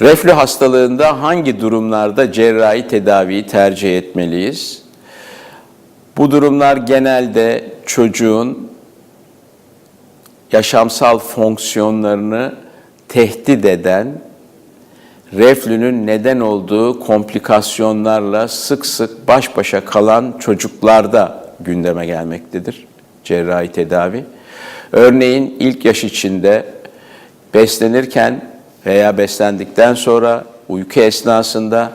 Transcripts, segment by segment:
Reflü hastalığında hangi durumlarda cerrahi tedaviyi tercih etmeliyiz? Bu durumlar genelde çocuğun yaşamsal fonksiyonlarını tehdit eden reflünün neden olduğu komplikasyonlarla sık sık baş başa kalan çocuklarda gündeme gelmektedir cerrahi tedavi. Örneğin ilk yaş içinde beslenirken veya beslendikten sonra uyku esnasında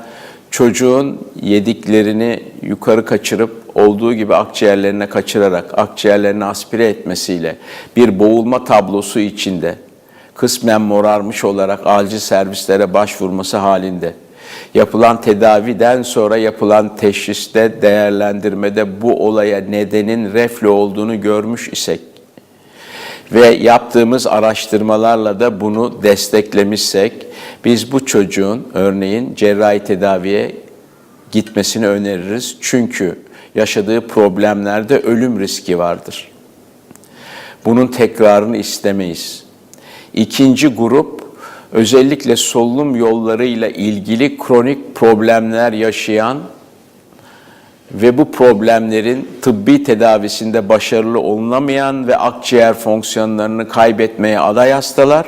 çocuğun yediklerini yukarı kaçırıp olduğu gibi akciğerlerine kaçırarak akciğerlerini aspire etmesiyle bir boğulma tablosu içinde kısmen morarmış olarak acil servislere başvurması halinde yapılan tedaviden sonra yapılan teşhiste değerlendirmede bu olaya nedenin reflü olduğunu görmüş isek ve yaptığımız araştırmalarla da bunu desteklemişsek biz bu çocuğun örneğin cerrahi tedaviye gitmesini öneririz. Çünkü yaşadığı problemlerde ölüm riski vardır. Bunun tekrarını istemeyiz. İkinci grup özellikle solunum yollarıyla ilgili kronik problemler yaşayan ve bu problemlerin tıbbi tedavisinde başarılı olunamayan ve akciğer fonksiyonlarını kaybetmeye aday hastalar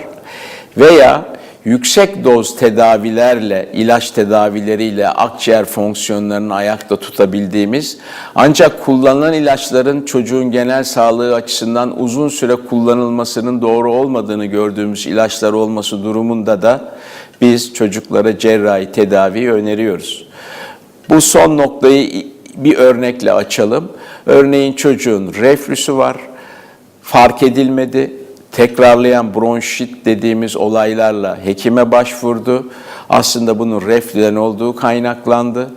veya yüksek doz tedavilerle, ilaç tedavileriyle akciğer fonksiyonlarını ayakta tutabildiğimiz ancak kullanılan ilaçların çocuğun genel sağlığı açısından uzun süre kullanılmasının doğru olmadığını gördüğümüz ilaçlar olması durumunda da biz çocuklara cerrahi tedavi öneriyoruz. Bu son noktayı bir örnekle açalım. Örneğin çocuğun reflüsü var, fark edilmedi, tekrarlayan bronşit dediğimiz olaylarla hekime başvurdu. Aslında bunun reflüden olduğu kaynaklandı.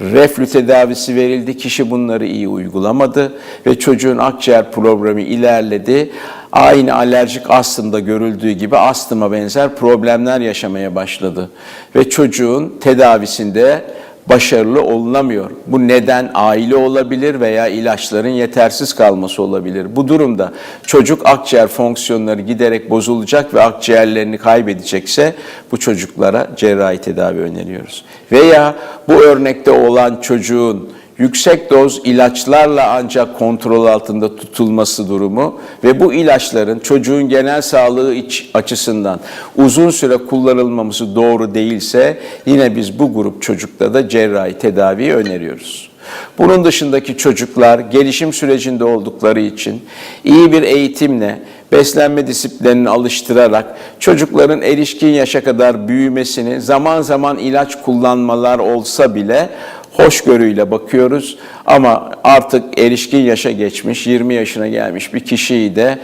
Reflü tedavisi verildi, kişi bunları iyi uygulamadı ve çocuğun akciğer problemi ilerledi. Aynı alerjik astımda görüldüğü gibi astıma benzer problemler yaşamaya başladı. Ve çocuğun tedavisinde başarılı olunamıyor. Bu neden aile olabilir veya ilaçların yetersiz kalması olabilir. Bu durumda çocuk akciğer fonksiyonları giderek bozulacak ve akciğerlerini kaybedecekse bu çocuklara cerrahi tedavi öneriyoruz. Veya bu örnekte olan çocuğun yüksek doz ilaçlarla ancak kontrol altında tutulması durumu ve bu ilaçların çocuğun genel sağlığı iç açısından uzun süre kullanılmaması doğru değilse yine biz bu grup çocukta da cerrahi tedaviyi öneriyoruz. Bunun dışındaki çocuklar gelişim sürecinde oldukları için iyi bir eğitimle beslenme disiplinini alıştırarak çocukların erişkin yaşa kadar büyümesini zaman zaman ilaç kullanmalar olsa bile hoşgörüyle bakıyoruz ama artık erişkin yaşa geçmiş, 20 yaşına gelmiş bir kişiyi de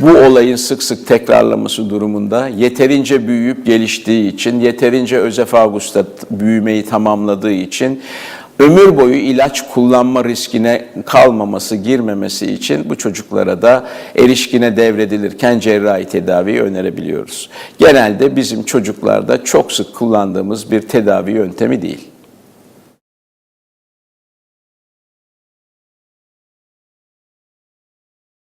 bu olayın sık sık tekrarlaması durumunda yeterince büyüyüp geliştiği için, yeterince özefagusta büyümeyi tamamladığı için ömür boyu ilaç kullanma riskine kalmaması, girmemesi için bu çocuklara da erişkine devredilirken cerrahi tedaviyi önerebiliyoruz. Genelde bizim çocuklarda çok sık kullandığımız bir tedavi yöntemi değil.